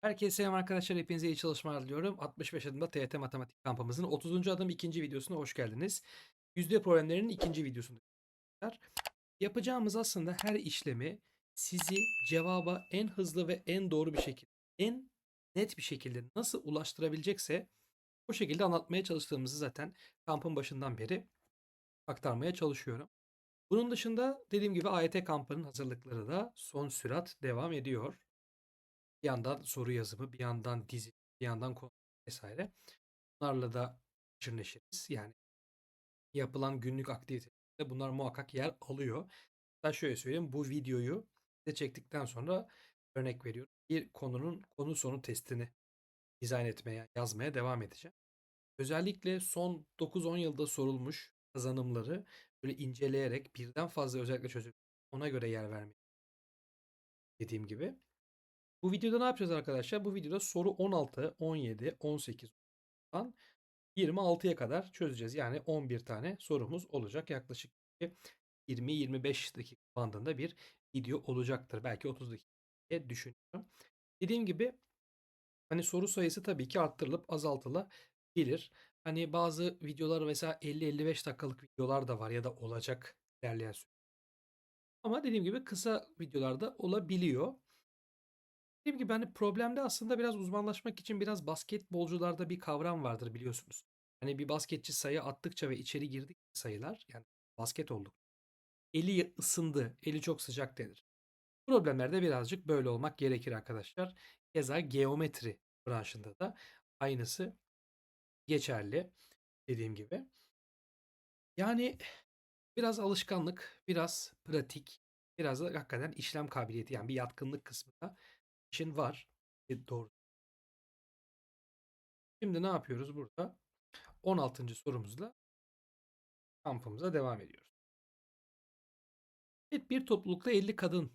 Herkese selam arkadaşlar. Hepinize iyi çalışmalar diliyorum. 65 adımda TYT Matematik kampımızın 30. adım ikinci videosuna hoş geldiniz. Yüzde problemlerinin ikinci videosunda. Yapacağımız aslında her işlemi sizi cevaba en hızlı ve en doğru bir şekilde, en net bir şekilde nasıl ulaştırabilecekse o şekilde anlatmaya çalıştığımızı zaten kampın başından beri aktarmaya çalışıyorum. Bunun dışında dediğim gibi AYT kampının hazırlıkları da son sürat devam ediyor. Bir yandan soru yazımı, bir yandan dizi, bir yandan konu vesaire. Bunlarla da haşır. Yani yapılan günlük aktivitelerde bunlar muhakkak yer alıyor. Ben şöyle söyleyeyim. Bu videoyu de çektikten sonra örnek veriyorum. Bir konunun konu sonu testini dizayn etmeye, yazmaya devam edeceğim. Özellikle son 9-10 yılda sorulmuş kazanımları böyle inceleyerek birden fazla özellikle çözüp ona göre yer vermeyi dediğim gibi. Bu videoda ne yapacağız arkadaşlar? Bu videoda soru 16, 17, 18'dan 26'ya kadar çözeceğiz. Yani 11 tane sorumuz olacak. Yaklaşık 20-25 dakika bandında bir video olacaktır. Belki 30 dakika düşünüyorum. Dediğim gibi hani soru sayısı tabii ki arttırılıp azaltılabilir. Hani bazı videolar mesela 50-55 dakikalık videolar da var ya da olacak ilerleyen süre. Ama dediğim gibi kısa videolarda olabiliyor. Dediğim gibi hani problemde aslında biraz uzmanlaşmak için biraz basketbolcularda bir kavram vardır biliyorsunuz. Hani bir basketçi sayı attıkça ve içeri girdik sayılar yani basket olduk. Eli ısındı, eli çok sıcak denir. Problemlerde birazcık böyle olmak gerekir arkadaşlar. Keza geometri branşında da aynısı geçerli dediğim gibi. Yani biraz alışkanlık, biraz pratik, biraz da hakikaten işlem kabiliyeti yani bir yatkınlık kısmı da işin var. E, doğru. Şimdi ne yapıyoruz burada? 16. sorumuzla kampımıza devam ediyoruz. Evet bir toplulukta 50 kadın.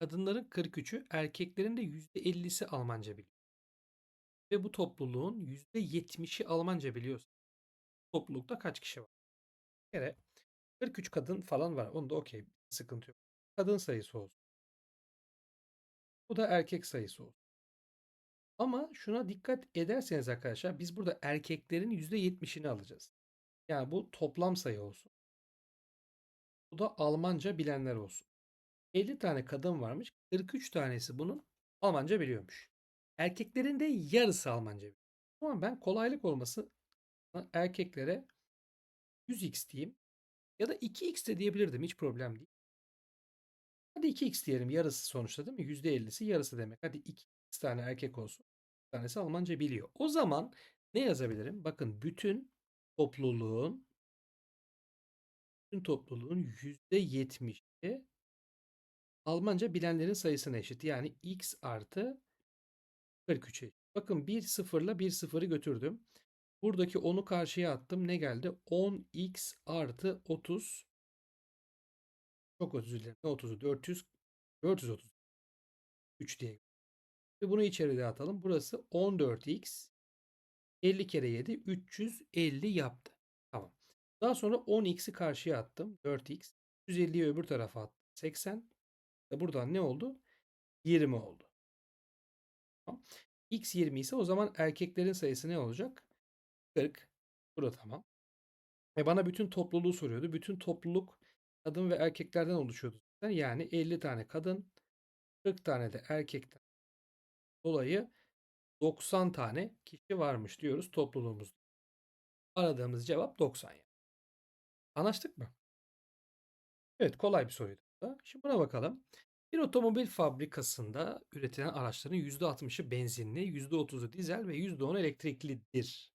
Kadınların 43'ü, erkeklerin de %50'si Almanca biliyor. Ve bu topluluğun %70'i Almanca biliyorsa toplulukta kaç kişi var? Bir kere 43 kadın falan var. Onda okey. Sıkıntı yok. Kadın sayısı olsun. Bu da erkek sayısı olsun. Ama şuna dikkat ederseniz arkadaşlar biz burada erkeklerin %70'ini alacağız. Yani bu toplam sayı olsun. Bu da Almanca bilenler olsun. 50 tane kadın varmış. 43 tanesi bunun Almanca biliyormuş. Erkeklerin de yarısı Almanca biliyor. Ama ben kolaylık olması erkeklere 100x diyeyim. Ya da 2x de diyebilirdim. Hiç problem değil. Hadi 2x diyelim. Yarısı sonuçta değil mi? %50'si yarısı demek. Hadi 2 tane erkek olsun. Bir tanesi Almanca biliyor. O zaman ne yazabilirim? Bakın bütün topluluğun bütün topluluğun %70'i Almanca bilenlerin sayısına eşit. Yani x artı 43'e. Bakın bir sıfırla bir sıfırı götürdüm. Buradaki 10'u karşıya attım. Ne geldi? 10x artı 30. Çok özür dilerim. Ne 30'u? 400. 430. 3 diye. Ve bunu içeriye atalım. Burası 14x. 50 kere 7. 350 yaptı. Tamam. Daha sonra 10x'i karşıya attım. 4x. 150'yi öbür tarafa attım. 80. Ve buradan ne oldu? 20 oldu. Tamam. X 20 ise o zaman erkeklerin sayısı ne olacak? 40. Burada tamam. Ve bana bütün topluluğu soruyordu. Bütün topluluk kadın ve erkeklerden oluşuyordu. Yani 50 tane kadın, 40 tane de erkekten. Dolayı 90 tane kişi varmış diyoruz topluluğumuzda. Aradığımız cevap 90 yani. Anlaştık mı? Evet kolay bir soruydu. Şimdi buna bakalım. Bir otomobil fabrikasında üretilen araçların %60'ı benzinli, %30'u dizel ve %10'u elektriklidir.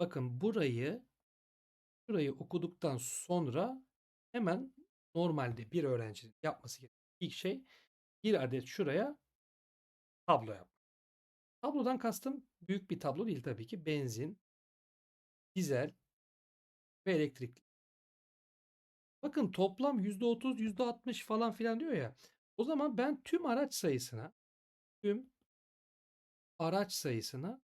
Bakın burayı burayı okuduktan sonra hemen normalde bir öğrencinin yapması gereken ilk şey bir adet şuraya tablo yapmak. Tablodan kastım büyük bir tablo değil tabii ki. Benzin, dizel ve elektrikli. Bakın toplam %30, %60 falan filan diyor ya. O zaman ben tüm araç sayısına tüm araç sayısına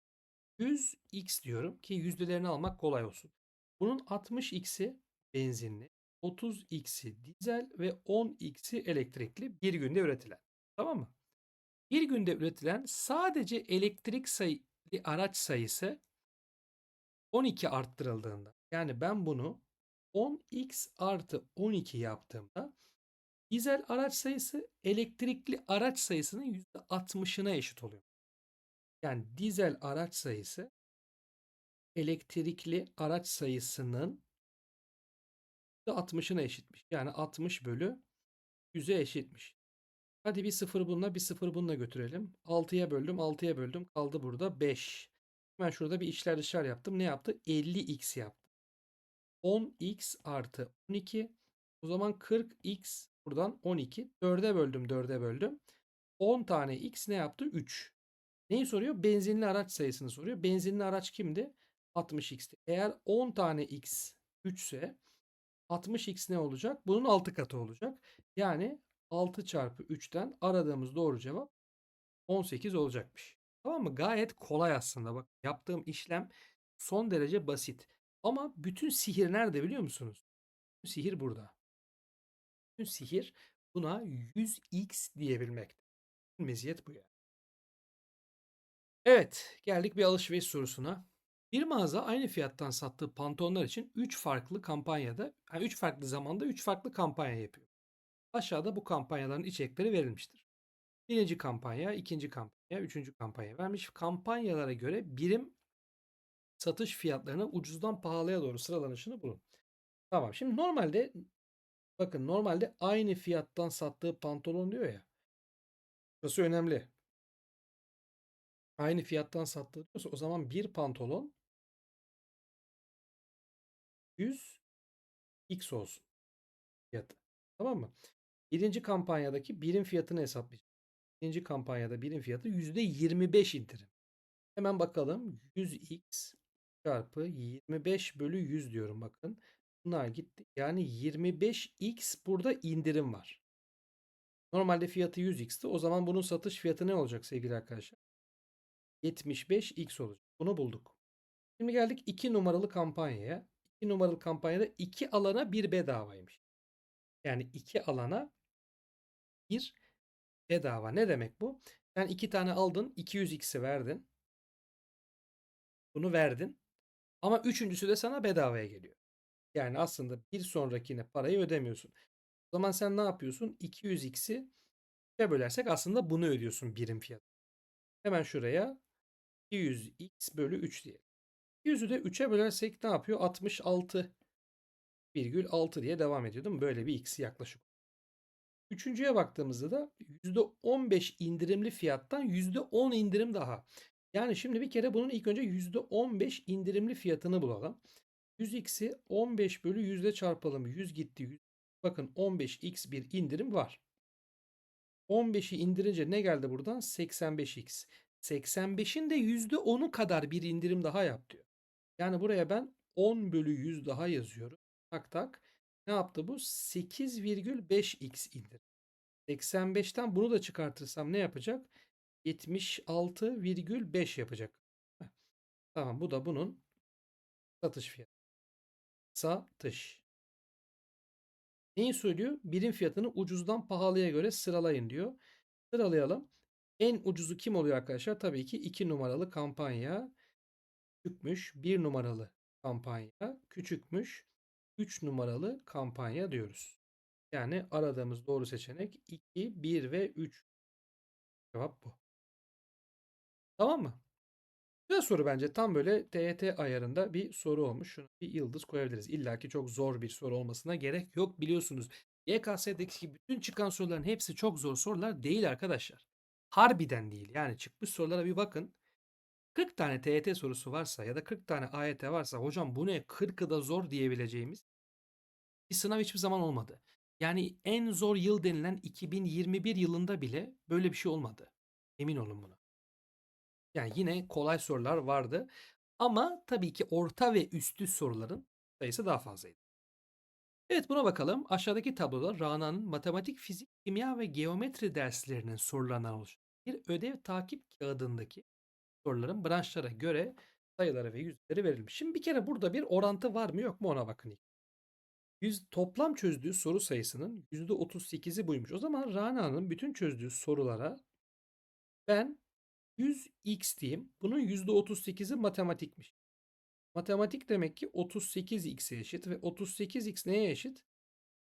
100x diyorum ki yüzdelerini almak kolay olsun. Bunun 60x'i benzinli, 30x'i dizel ve 10x'i elektrikli bir günde üretilen. Tamam mı? Bir günde üretilen sadece elektrik sayılı araç sayısı 12 arttırıldığında yani ben bunu 10x artı 12 yaptığımda dizel araç sayısı elektrikli araç sayısının %60'ına eşit oluyor. Yani dizel araç sayısı elektrikli araç sayısının %60'ına eşitmiş. Yani 60 bölü 100'e eşitmiş. Hadi bir sıfır bununla bir sıfır bununla götürelim. 6'ya böldüm 6'ya böldüm kaldı burada 5. Hemen şurada bir içler dışlar yaptım. Ne yaptı? 50x yaptı. 10x artı 12. O zaman 40x buradan 12. 4'e böldüm 4'e böldüm. 10 tane x ne yaptı? 3. Neyi soruyor? Benzinli araç sayısını soruyor. Benzinli araç kimdi? 60x'ti. Eğer 10 tane x 3 ise 60x ne olacak? Bunun 6 katı olacak. Yani 6 çarpı 3'ten aradığımız doğru cevap 18 olacakmış. Tamam mı? Gayet kolay aslında. Bak yaptığım işlem son derece basit. Ama bütün sihir nerede biliyor musunuz? Bütün sihir burada. Bütün sihir buna 100x diyebilmekte. Meziyet bu yani. Evet, geldik bir alışveriş sorusuna. Bir mağaza aynı fiyattan sattığı pantolonlar için 3 farklı kampanyada, yani 3 farklı zamanda 3 farklı kampanya yapıyor. Aşağıda bu kampanyaların içerikleri verilmiştir. Birinci kampanya, ikinci kampanya, üçüncü kampanya vermiş. Kampanyalara göre birim satış fiyatlarına ucuzdan pahalıya doğru sıralanışını bulun. Tamam. Şimdi normalde bakın normalde aynı fiyattan sattığı pantolon diyor ya. Burası önemli. Aynı fiyattan sattığı diyorsa o zaman bir pantolon 100 x olsun fiyatı. Tamam mı? Birinci kampanyadaki birim fiyatını hesaplayacağız. Birinci kampanyada birim fiyatı %25 indirim. Hemen bakalım. 100x çarpı 25 bölü 100 diyorum bakın. Bunlar gitti. Yani 25x burada indirim var. Normalde fiyatı 100x'ti. O zaman bunun satış fiyatı ne olacak sevgili arkadaşlar? 75x olacak. Bunu bulduk. Şimdi geldik 2 numaralı kampanyaya. 2 numaralı kampanyada 2 alana 1 bedavaymış. Yani 2 alana 1 bedava. Ne demek bu? Sen 2 tane aldın 200x'i verdin. Bunu verdin. Ama üçüncüsü de sana bedavaya geliyor. Yani aslında bir sonrakine parayı ödemiyorsun. O zaman sen ne yapıyorsun? 200x'i 3'e bölersek aslında bunu ödüyorsun birim fiyat. Hemen şuraya 200x bölü 3 diyelim. 200'ü de 3'e bölersek ne yapıyor? 66,6 diye devam ediyor değil mi? Böyle bir x yaklaşık. Üçüncüye baktığımızda da %15 indirimli fiyattan %10 indirim daha. Yani şimdi bir kere bunun ilk önce %15 indirimli fiyatını bulalım. 100x'i 15 bölü 100'de çarpalım. 100 gitti. 100. Bakın 15x bir indirim var. 15'i indirince ne geldi buradan? 85x. 85'in de %10'u kadar bir indirim daha yap diyor. Yani buraya ben 10 bölü 100 daha yazıyorum. Tak tak. Ne yaptı bu? 8,5x indirim. 85'ten bunu da çıkartırsam ne yapacak? 76,5 yapacak. Tamam bu da bunun satış fiyatı. Satış. Neyi söylüyor? Birim fiyatını ucuzdan pahalıya göre sıralayın diyor. Sıralayalım. En ucuzu kim oluyor arkadaşlar? Tabii ki 2 numaralı kampanya küçükmüş. 1 numaralı kampanya küçükmüş. 3 numaralı kampanya diyoruz. Yani aradığımız doğru seçenek 2, 1 ve 3. Cevap bu. Tamam mı? Güzel soru bence. Tam böyle TYT ayarında bir soru olmuş. Şuna bir yıldız koyabiliriz. İlla ki çok zor bir soru olmasına gerek yok biliyorsunuz. YKS'deki bütün çıkan soruların hepsi çok zor sorular değil arkadaşlar. Harbiden değil. Yani çıkmış sorulara bir bakın. 40 tane TYT sorusu varsa ya da 40 tane AYT varsa hocam bu ne 40'ı da zor diyebileceğimiz bir sınav hiçbir zaman olmadı. Yani en zor yıl denilen 2021 yılında bile böyle bir şey olmadı. Emin olun buna. Yani yine kolay sorular vardı. Ama tabii ki orta ve üstü soruların sayısı daha fazlaydı. Evet buna bakalım. Aşağıdaki tabloda Rana'nın matematik, fizik, kimya ve geometri derslerinin sorularından oluşan bir ödev takip kağıdındaki soruların branşlara göre sayıları ve yüzleri verilmiş. Şimdi bir kere burada bir orantı var mı yok mu ona bakın. Yüz, toplam çözdüğü soru sayısının %38'i buymuş. O zaman Rana'nın bütün çözdüğü sorulara Ben 100x diyeyim. Bunun %38'i matematikmiş. Matematik demek ki 38x'e eşit ve 38x neye eşit?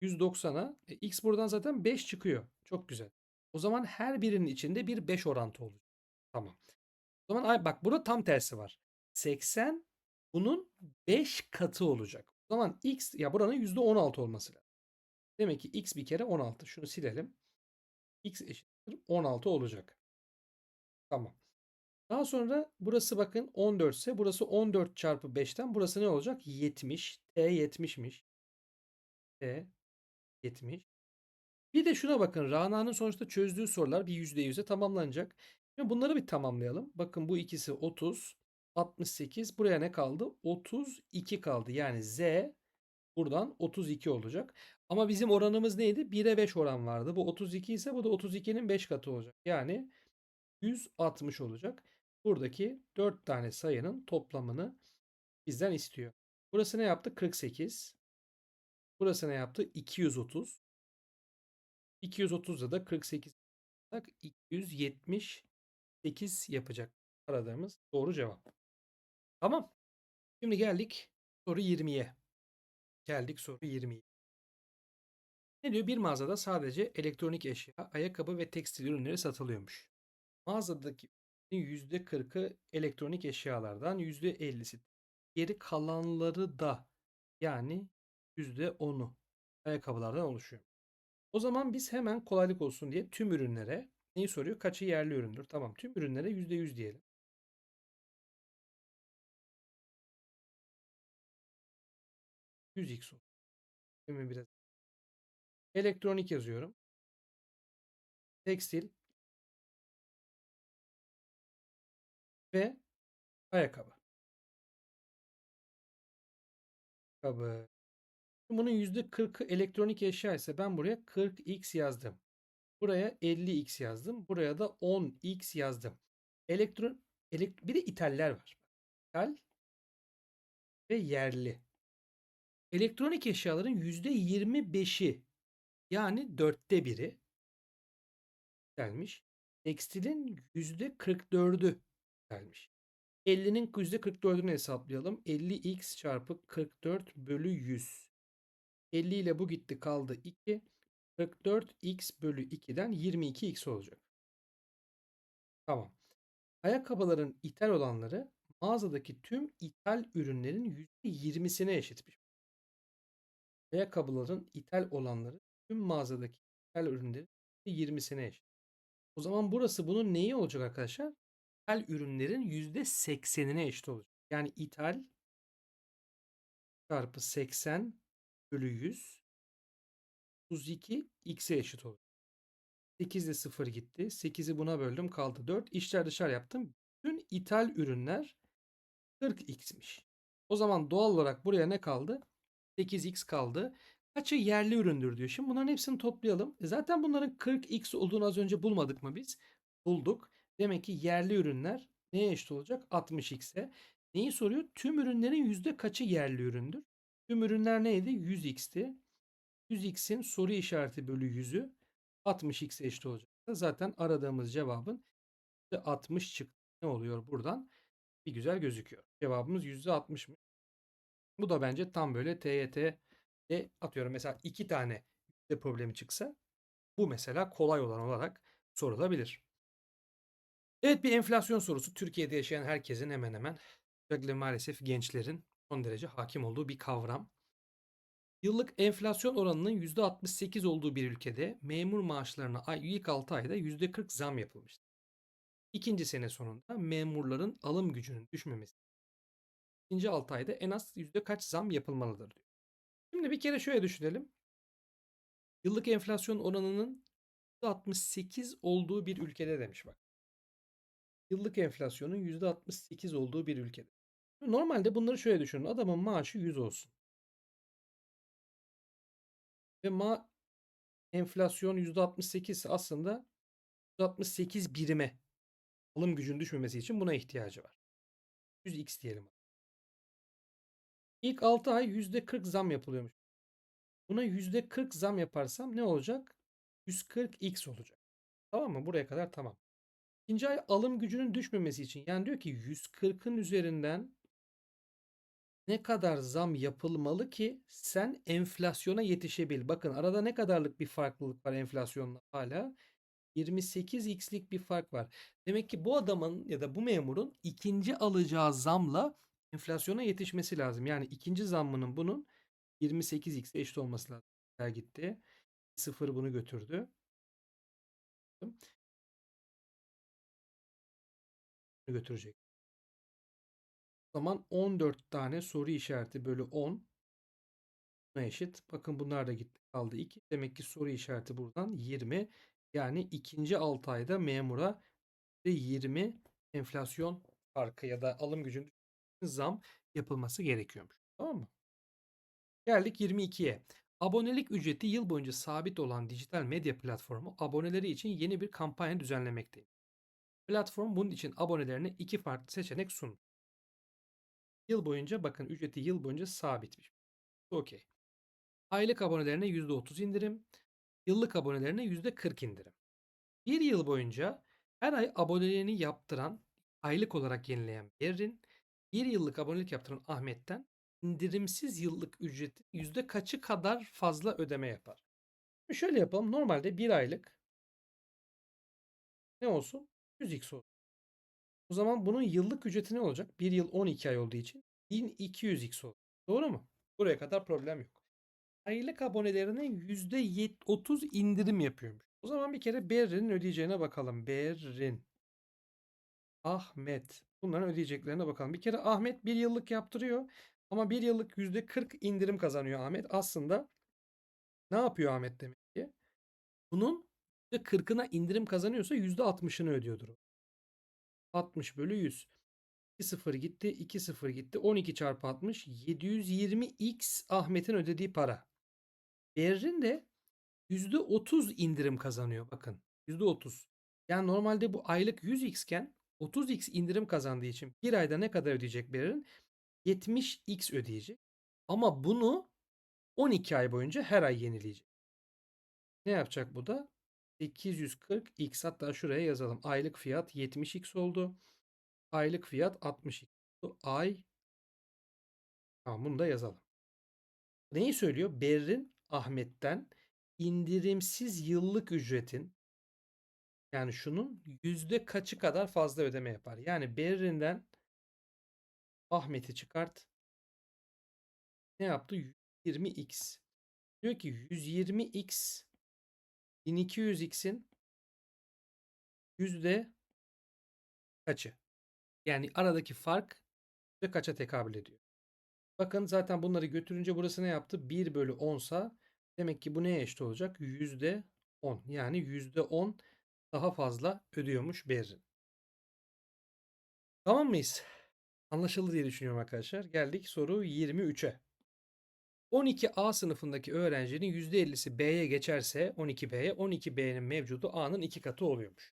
190'a. E, x buradan zaten 5 çıkıyor. Çok güzel. O zaman her birinin içinde bir 5 orantı olacak. Tamam. O zaman ay bak burada tam tersi var. 80 bunun 5 katı olacak. O zaman x ya buranın %16 olması lazım. Demek ki x bir kere 16. Şunu silelim. x eşittir 16 olacak. Tamam. Daha sonra burası bakın 14 ise burası 14 çarpı 5'ten burası ne olacak? 70. T 70'miş. T 70. Bir de şuna bakın. Rana'nın sonuçta çözdüğü sorular bir %100'e tamamlanacak. Şimdi bunları bir tamamlayalım. Bakın bu ikisi 30, 68. Buraya ne kaldı? 32 kaldı. Yani Z buradan 32 olacak. Ama bizim oranımız neydi? 1'e 5 oran vardı. Bu 32 ise bu da 32'nin 5 katı olacak. Yani 160 olacak. Buradaki 4 tane sayının toplamını bizden istiyor. Burası ne yaptı? 48. Burası ne yaptı? 230. 230'da da 48 278 yapacak aradığımız doğru cevap. Tamam. Şimdi geldik soru 20'ye. Geldik soru 20'ye. Ne diyor? Bir mağazada sadece elektronik eşya, ayakkabı ve tekstil ürünleri satılıyormuş. Mağazadaki %40'ı elektronik eşyalardan, %50'si geri kalanları da yani %10'u ayakkabılardan oluşuyor. O zaman biz hemen kolaylık olsun diye tüm ürünlere neyi soruyor? Kaçı yerli üründür? Tamam. Tüm ürünlere %100 diyelim. %100x olur. Değil mi biraz? Elektronik yazıyorum. Tekstil ve ayakkabı. Ayakkabı. Bunun %40'ı elektronik eşya ise ben buraya 40x yazdım. Buraya 50x yazdım. Buraya da 10x yazdım. Elektron elekt bir de ithaller var. İthal ve yerli. Elektronik eşyaların %25'i yani dörtte biri gelmiş. Tekstilin %44'ü gelmiş. 50'nin %44'ünü hesaplayalım. 50x çarpı 44 bölü 100. 50 ile bu gitti kaldı 2. 44x bölü 2'den 22x olacak. Tamam. Ayakkabıların ithal olanları mağazadaki tüm ithal ürünlerin %20'sine eşitmiş. Ayakkabıların ithal olanları tüm mağazadaki ithal ürünlerin %20'sine eşit. O zaman burası bunun neyi olacak arkadaşlar? İthal ürünlerin %80'ine eşit olacak. Yani ithal çarpı 80 bölü 100 32 x'e eşit olur. 8 ile 0 gitti. 8'i buna böldüm kaldı 4. İşler dışarı yaptım. Bütün ithal ürünler 40x'miş. O zaman doğal olarak buraya ne kaldı? 8x kaldı. Kaçı yerli üründür diyor. Şimdi bunların hepsini toplayalım. E zaten bunların 40x olduğunu az önce bulmadık mı biz? Bulduk. Demek ki yerli ürünler neye eşit olacak? 60x'e. Neyi soruyor? Tüm ürünlerin yüzde kaçı yerli üründür? Tüm ürünler neydi? 100x'ti. 100x'in soru işareti bölü 100'ü 60x eşit olacak. Zaten aradığımız cevabın %60 çıktı. Ne oluyor buradan? Bir güzel gözüküyor. Cevabımız %60'mış. Bu da bence tam böyle TYT'de atıyorum mesela iki tane yüzde problemi çıksa bu mesela kolay olan olarak sorulabilir. Evet bir enflasyon sorusu Türkiye'de yaşayan herkesin hemen hemen özellikle maalesef gençlerin son derece hakim olduğu bir kavram. Yıllık enflasyon oranının %68 olduğu bir ülkede memur maaşlarına ilk 6 ayda %40 zam yapılmıştır. İkinci sene sonunda memurların alım gücünün düşmemesi ikinci 6 ayda en az yüzde kaç zam yapılmalıdır diyor. Şimdi bir kere şöyle düşünelim. Yıllık enflasyon oranının %68 olduğu bir ülkede demiş bak. Yıllık enflasyonun %68 olduğu bir ülkede. Normalde bunları şöyle düşünün. Adamın maaşı 100 olsun. Ve ma enflasyon %68 ise aslında 168 birime alım gücünün düşmemesi için buna ihtiyacı var. 100x diyelim. İlk 6 ay %40 zam yapılıyormuş. Buna %40 zam yaparsam ne olacak? 140x olacak. Tamam mı? Buraya kadar tamam. İkinci ay alım gücünün düşmemesi için yani diyor ki 140'ın üzerinden ne kadar zam yapılmalı ki sen enflasyona yetişebil. Bakın arada ne kadarlık bir farklılık var enflasyonla hala? 28x'lik bir fark var. Demek ki bu adamın ya da bu memurun ikinci alacağı zamla enflasyona yetişmesi lazım. Yani ikinci zammının bunun 28x'e eşit olması lazım. Gel gitti. Sıfır bunu götürdü. götürecek. Zaman 14 tane soru işareti bölü 10 buna eşit. Bakın bunlar da gitti. Kaldı 2. Demek ki soru işareti buradan 20. Yani ikinci 6 ayda memura 20 enflasyon farkı ya da alım gücünün zam yapılması gerekiyormuş. Tamam mı? Geldik 22'ye. Abonelik ücreti yıl boyunca sabit olan dijital medya platformu aboneleri için yeni bir kampanya düzenlemekteyim. Platform bunun için abonelerine iki farklı seçenek sundu. Yıl boyunca bakın ücreti yıl boyunca sabitmiş. Okey. Aylık abonelerine %30 indirim, yıllık abonelerine %40 indirim. Bir yıl boyunca her ay aboneliğini yaptıran, aylık olarak yenileyen Berrin, bir yıllık abonelik yaptıran Ahmet'ten indirimsiz yıllık ücreti yüzde kaçı kadar fazla ödeme yapar? Şöyle yapalım. Normalde bir aylık ne olsun? 100x olsun. O zaman bunun yıllık ücreti ne olacak? Bir yıl 12 ay olduğu için 1200x olur. Doğru mu? Buraya kadar problem yok. Aylık abonelerine %30 indirim yapıyormuş. O zaman bir kere Berrin'in ödeyeceğine bakalım. Berrin. Ahmet. Bunların ödeyeceklerine bakalım. Bir kere Ahmet bir yıllık yaptırıyor. Ama bir yıllık %40 indirim kazanıyor Ahmet. Aslında ne yapıyor Ahmet demek ki? Bunun %40'ına indirim kazanıyorsa %60'ını ödüyordur. 60 bölü 100. 2 0 gitti. 2 0 gitti. 12 çarpı 60. 720x Ahmet'in ödediği para. Berrin de %30 indirim kazanıyor. Bakın %30. Yani normalde bu aylık 100x iken 30x indirim kazandığı için bir ayda ne kadar ödeyecek Berrin? 70x ödeyecek. Ama bunu 12 ay boyunca her ay yenileyecek. Ne yapacak bu da? 840x hatta şuraya yazalım. Aylık fiyat 70x oldu. Aylık fiyat 60x oldu. Ay tamam bunu da yazalım. Neyi söylüyor? Berrin Ahmet'ten indirimsiz yıllık ücretin yani şunun yüzde kaçı kadar fazla ödeme yapar? Yani Berrin'den Ahmet'i çıkart. Ne yaptı? 120x. Diyor ki 120x 1200x'in yüzde kaçı? Yani aradaki fark yüzde kaça tekabül ediyor? Bakın zaten bunları götürünce burası ne yaptı? 1 bölü 10 sa demek ki bu neye eşit olacak? Yüzde 10. Yani yüzde 10 daha fazla ödüyormuş Berrin. Tamam mıyız? Anlaşıldı diye düşünüyorum arkadaşlar. Geldik soru 23'e. 12A sınıfındaki öğrencinin %50'si B'ye geçerse 12B'ye 12B'nin mevcudu A'nın iki katı oluyormuş.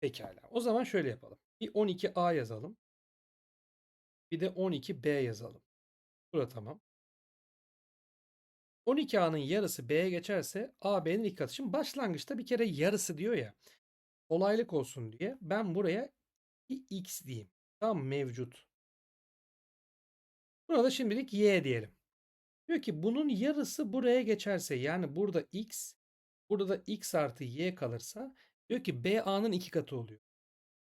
Pekala. O zaman şöyle yapalım. Bir 12A yazalım. Bir de 12B yazalım. Burada tamam. 12A'nın yarısı B'ye geçerse A B'nin iki katı. Şimdi başlangıçta bir kere yarısı diyor ya. Olaylık olsun diye ben buraya X diyeyim. Tam mevcut. Buna da şimdilik Y diyelim. Diyor ki bunun yarısı buraya geçerse yani burada X burada da X artı Y kalırsa diyor ki B A'nın iki katı oluyor.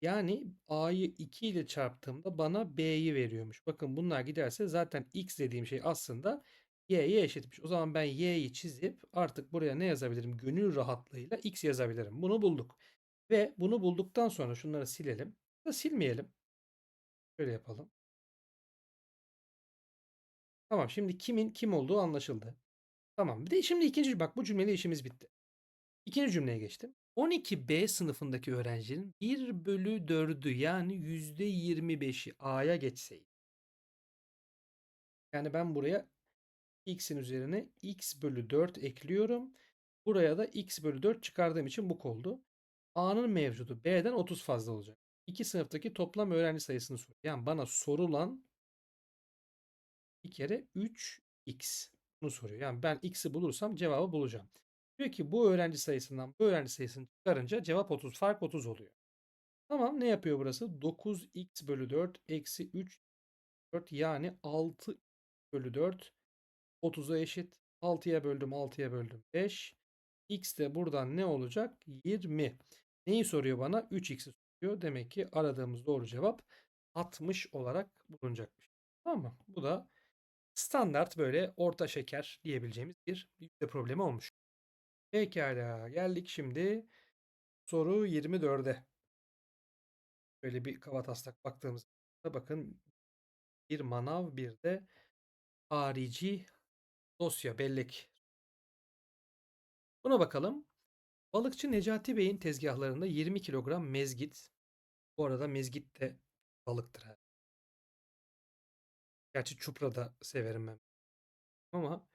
Yani A'yı 2 ile çarptığımda bana B'yi veriyormuş. Bakın bunlar giderse zaten X dediğim şey aslında Y'ye eşitmiş. O zaman ben Y'yi çizip artık buraya ne yazabilirim? Gönül rahatlığıyla X yazabilirim. Bunu bulduk. Ve bunu bulduktan sonra şunları silelim. Da silmeyelim. Şöyle yapalım. Tamam şimdi kimin kim olduğu anlaşıldı. Tamam. Bir de şimdi ikinci bak bu cümleyle işimiz bitti. İkinci cümleye geçtim. 12B sınıfındaki öğrencinin 1 bölü 4'ü yani %25'i A'ya geçseydi. Yani ben buraya x'in üzerine x bölü 4 ekliyorum. Buraya da x bölü 4 çıkardığım için bu oldu. A'nın mevcudu B'den 30 fazla olacak. İki sınıftaki toplam öğrenci sayısını soruyor. Yani bana sorulan bir kere 3x bunu soruyor. Yani ben x'i bulursam cevabı bulacağım. Diyor ki bu öğrenci sayısından bu öğrenci sayısını çıkarınca cevap 30. Fark 30 oluyor. Tamam ne yapıyor burası? 9x bölü 4 eksi 3 4 yani 6 bölü 4 30'a eşit. 6'ya böldüm 6'ya böldüm 5. X de buradan ne olacak? 20. Neyi soruyor bana? 3x'i soruyor. Demek ki aradığımız doğru cevap 60 olarak bulunacakmış. Tamam mı? Bu da standart böyle orta şeker diyebileceğimiz bir yüzde problemi olmuş. Pekala geldik şimdi soru 24'e. Böyle bir kavataslak baktığımızda bakın bir manav bir de harici dosya bellek. Buna bakalım. Balıkçı Necati Bey'in tezgahlarında 20 kilogram mezgit. Bu arada mezgit de balıktır. Gerçi çupra da severim ben. Ama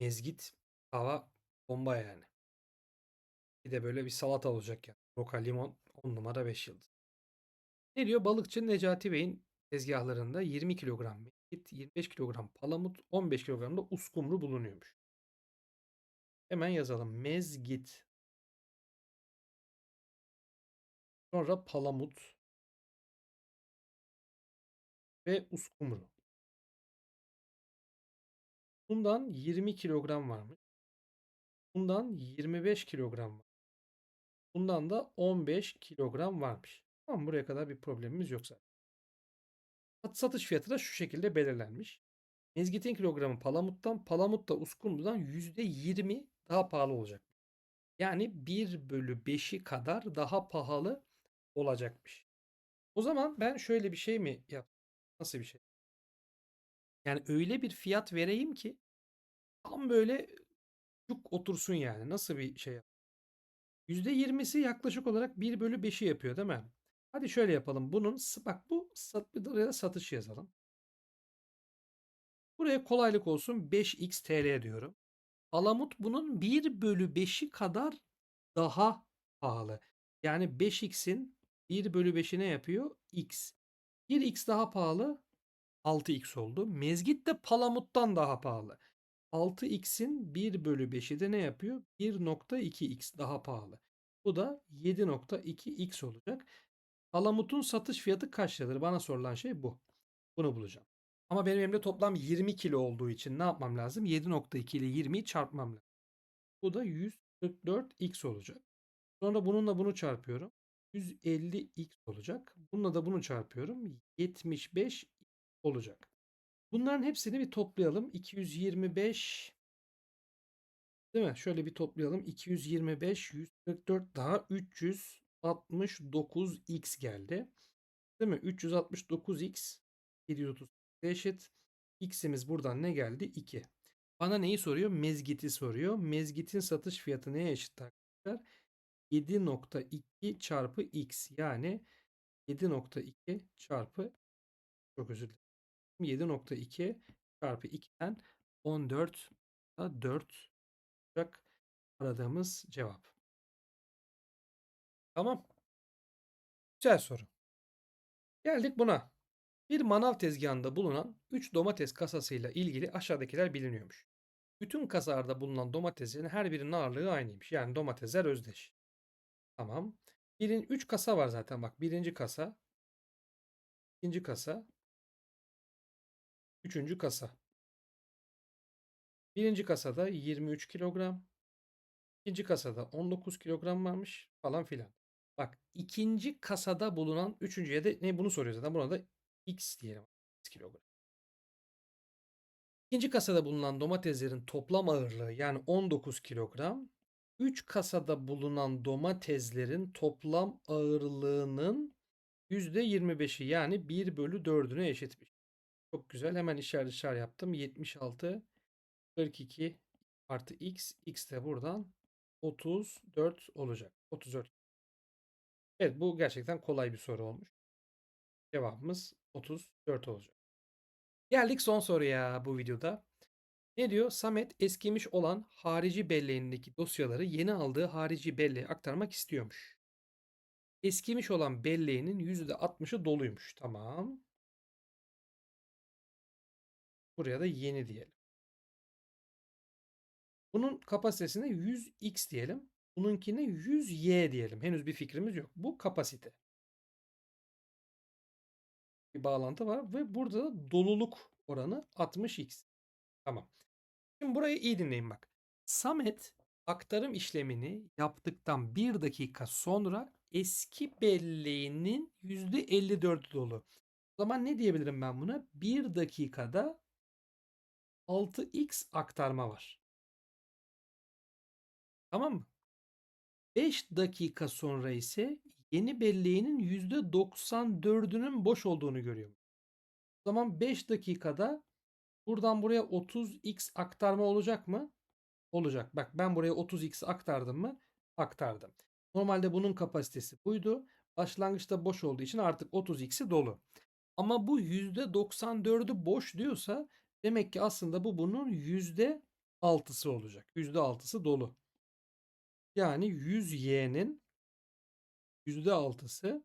mezgit hava bomba yani. Bir de böyle bir salata olacak yani. Roka limon 10 numara 5 yıldız. Ne diyor? Balıkçı Necati Bey'in tezgahlarında 20 kilogram mezgit, 25 kilogram palamut, 15 kilogram da uskumru bulunuyormuş. Hemen yazalım. Mezgit. Sonra palamut ve uskumru. Bundan 20 kilogram varmış. Bundan 25 kilogram var. Bundan da 15 kilogram varmış. Tamam buraya kadar bir problemimiz yok zaten. Sat- Satış fiyatı da şu şekilde belirlenmiş. Mezgitin kilogramı palamuttan, palamut da uskumrudan %20 daha pahalı olacak. Yani 1 bölü 5'i kadar daha pahalı olacakmış. O zaman ben şöyle bir şey mi yap? Nasıl bir şey? Yani öyle bir fiyat vereyim ki tam böyle cuk otursun yani. Nasıl bir şey yap? %20'si yaklaşık olarak 1 bölü 5'i yapıyor değil mi? Hadi şöyle yapalım. Bunun bak bu sat, oraya satış yazalım. Buraya kolaylık olsun 5x TL diyorum. Alamut bunun 1 bölü 5'i kadar daha pahalı. Yani 5x'in 1 bölü 5'i ne yapıyor? X. 1x daha pahalı 6x oldu. Mezgit de palamuttan daha pahalı. 6x'in 1 bölü 5'i de ne yapıyor? 1.2x daha pahalı. Bu da 7.2x olacak. Palamut'un satış fiyatı kaç liradır? Bana sorulan şey bu. Bunu bulacağım. Ama benim elimde toplam 20 kilo olduğu için ne yapmam lazım? 7.2 ile 20'yi çarpmam lazım. Bu da 144x olacak. Sonra bununla bunu çarpıyorum. 150x olacak. Bununla da bunu çarpıyorum. 75 olacak. Bunların hepsini bir toplayalım. 225 değil mi? Şöyle bir toplayalım. 225, 144 daha 369x geldi. Değil mi? 369x 730 eşit. X'imiz buradan ne geldi? 2. Bana neyi soruyor? Mezgiti soruyor. Mezgitin satış fiyatı neye eşit arkadaşlar? 7.2 çarpı x yani 7.2 çarpı çok özür dilerim. 7.2 çarpı 2'den 14 da 4 olacak aradığımız cevap. Tamam. Güzel soru. Geldik buna. Bir manav tezgahında bulunan 3 domates kasasıyla ilgili aşağıdakiler biliniyormuş. Bütün kasalarda bulunan domateslerin her birinin ağırlığı aynıymış. Yani domatesler özdeş. Tamam. Birin 3 kasa var zaten bak. Birinci kasa, ikinci kasa, üçüncü kasa. Birinci kasada 23 kilogram. ikinci kasada 19 kilogram varmış falan filan. Bak ikinci kasada bulunan üçüncüye de ne bunu soruyor zaten. Buna da x diyelim. X kilogram. İkinci kasada bulunan domateslerin toplam ağırlığı yani 19 kilogram. 3 kasada bulunan domateslerin toplam ağırlığının %25'i yani 1 bölü 4'üne eşitmiş. Çok güzel. Hemen işaret işaret yaptım. 76 42 artı x. x de buradan 34 olacak. 34. Evet bu gerçekten kolay bir soru olmuş. Cevabımız 34 olacak. Geldik son soruya bu videoda. Ne diyor? Samet eskimiş olan harici belleğindeki dosyaları yeni aldığı harici belleğe aktarmak istiyormuş. Eskimiş olan belleğinin %60'ı doluymuş. Tamam. Buraya da yeni diyelim. Bunun kapasitesine 100x diyelim. Bununkine 100y diyelim. Henüz bir fikrimiz yok. Bu kapasite. bir bağlantı var ve burada da doluluk oranı 60x. Tamam. Şimdi burayı iyi dinleyin bak. Samet aktarım işlemini yaptıktan 1 dakika sonra eski belleğinin %54'ü dolu. O zaman ne diyebilirim ben buna? 1 dakikada 6x aktarma var. Tamam mı? 5 dakika sonra ise yeni belleğinin %94'ünün boş olduğunu görüyorum. O zaman 5 dakikada buradan buraya 30x aktarma olacak mı? Olacak. Bak ben buraya 30x aktardım mı? Aktardım. Normalde bunun kapasitesi buydu. Başlangıçta boş olduğu için artık 30x'i dolu. Ama bu %94'ü boş diyorsa demek ki aslında bu bunun %6'sı olacak. %6'sı dolu. Yani 100y'nin %6'sı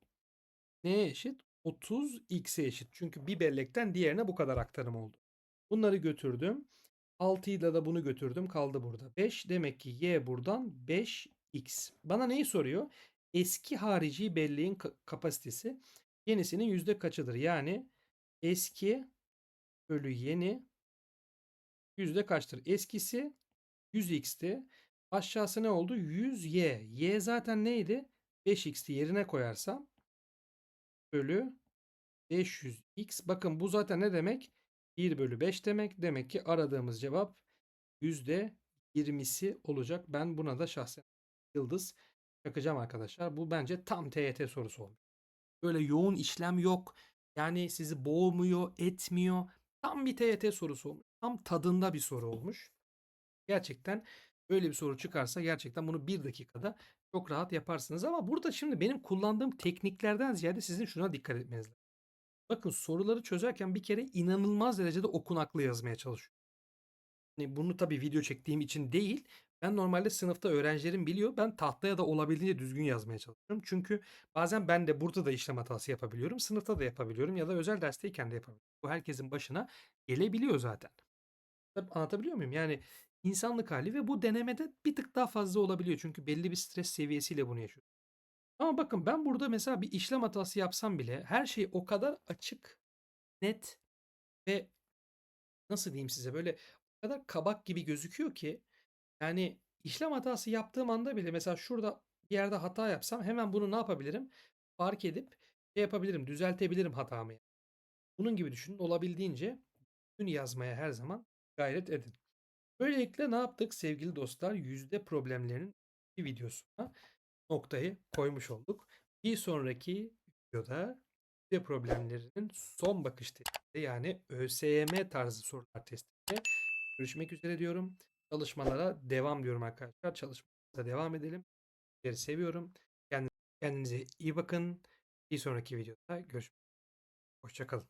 neye eşit? 30x'e eşit. Çünkü bir bellekten diğerine bu kadar aktarım oldu. Bunları götürdüm. 6 ile de bunu götürdüm. Kaldı burada. 5. Demek ki y buradan 5x. Bana neyi soruyor? Eski harici belleğin kapasitesi yenisinin yüzde kaçıdır? Yani eski bölü yeni yüzde kaçtır? Eskisi 100x'ti. Aşağısı ne oldu? 100y. Y zaten neydi? 5x'ti yerine koyarsam bölü 500x. Bakın bu zaten ne demek? 1 bölü 5 demek. Demek ki aradığımız cevap %20'si olacak. Ben buna da şahsen yıldız çakacağım arkadaşlar. Bu bence tam TYT sorusu olmuş. Böyle yoğun işlem yok. Yani sizi boğmuyor, etmiyor. Tam bir TYT sorusu olmuş. Tam tadında bir soru olmuş. Gerçekten böyle bir soru çıkarsa gerçekten bunu bir dakikada çok rahat yaparsınız. Ama burada şimdi benim kullandığım tekniklerden ziyade sizin şuna dikkat etmeniz lazım. Bakın soruları çözerken bir kere inanılmaz derecede okunaklı yazmaya çalışıyorum. Hani bunu tabii video çektiğim için değil. Ben normalde sınıfta öğrencilerim biliyor. Ben tahtaya da olabildiğince düzgün yazmaya çalışıyorum. Çünkü bazen ben de burada da işlem hatası yapabiliyorum. Sınıfta da yapabiliyorum ya da özel dersteyken de yapabiliyorum. Bu herkesin başına gelebiliyor zaten. Anlatabiliyor muyum? Yani insanlık hali ve bu denemede bir tık daha fazla olabiliyor. Çünkü belli bir stres seviyesiyle bunu yaşıyoruz. Ama bakın ben burada mesela bir işlem hatası yapsam bile her şey o kadar açık, net ve nasıl diyeyim size böyle o kadar kabak gibi gözüküyor ki yani işlem hatası yaptığım anda bile mesela şurada bir yerde hata yapsam hemen bunu ne yapabilirim? Fark edip şey yapabilirim, düzeltebilirim hatamı. Bunun gibi düşünün. Olabildiğince gün yazmaya her zaman gayret edin. Böylelikle ne yaptık sevgili dostlar? Yüzde problemlerinin bir videosuna noktayı koymuş olduk. Bir sonraki videoda yüzde problemlerinin son bakış testinde yani ÖSYM tarzı sorular testinde görüşmek üzere diyorum. Çalışmalara devam diyorum arkadaşlar. Çalışmalara devam edelim. Sizleri seviyorum. Kendinize iyi bakın. Bir sonraki videoda görüşmek üzere. Hoşçakalın.